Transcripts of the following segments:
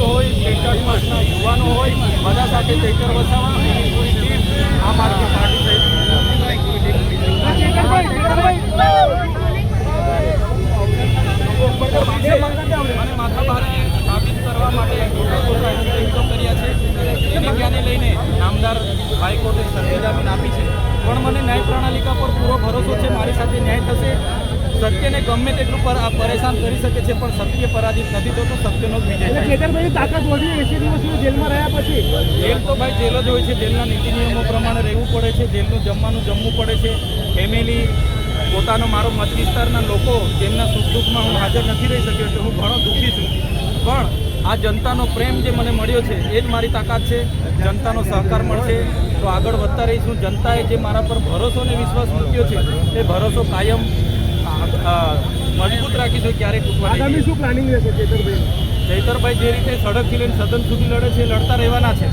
ખેડૂતો હોય માસના યુવાનો હોય બધા સાથે ચૈતર વસાવા એની પૂરી ટીમ આમ આદમી પાર્ટી સહિત મને માથા ભારે સાબિત કરવા માટે ખોટા ખોટા એફિડેવિટો કર્યા છે એને ધ્યાને લઈને નામદાર હાઈકોર્ટે સર્વે જામીન આપી છે. પણ મને ન્યાય પ્રણાલિકા પર પૂરો ભરોસો છે મારી સાથે ન્યાય થશે. સત્યને ગમે તેટલું પર આ પરેશાન કરી શકે છે પણ સત્ય પરાજિત નથી થતું સત્યનો જ વિજય કેતનભાઈ તાકાત વધી એસી દિવસ જેલમાં રહ્યા પછી. જેલ તો ભાઈ જેલ જ હોય છે જેલના નીતિ નિયમો પ્રમાણે રહેવું પડે છે જેલનું જમવાનું જમવું પડે છે. ફેમિલી પોતાનો મારો મત વિસ્તારના લોકો તેમના સુખ દુઃખમાં હું હાજર નથી રહી શક્યો એટલે હું ઘણો દુઃખી છું. પણ આ જનતાનો પ્રેમ જે મને મળ્યો છે એ જ મારી તાકાત છે. જનતાનો સહકાર મળશે તો આગળ વધતા રહીશું. જનતાએ જે મારા પર ભરોસો અને વિશ્વાસ મૂક્યો છે એ ભરોસો કાયમ મજબૂત રાખીશું ક્યારેક આગામી શું પ્લાનિંગ રહેશે ચેતરભાઈ ચૈતરભાઈ જે રીતે સડકથી લઈને સદન સુધી લડે છે લડતા રહેવાના છે.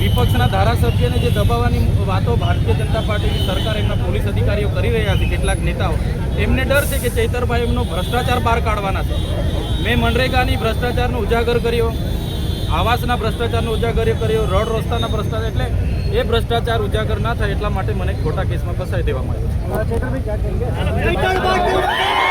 વિપક્ષના ધારાસભ્યને જે દબાવવાની વાતો ભારતીય જનતા પાર્ટીની સરકાર એમના પોલીસ અધિકારીઓ કરી રહ્યા છે, કેટલાક નેતાઓ, એમને ડર છે કે ચૈતરભાઈ એમનો ભ્રષ્ટાચાર બહાર કાઢવાના છે. મેં મનરેગાની ભ્રષ્ટાચારનો ઉજાગર કર્યો, આવાસના ભ્રષ્ટાચારનો ઉજાગર કર્યો, રોડ રસ્તાના ભ્રષ્ટાચાર એટલે એ ભ્રષ્ટાચાર ઉજાગર ના થાય એટલા માટે મને ખોટા કેસમાં ફસાઈ દેવામાં આવ્યો છે.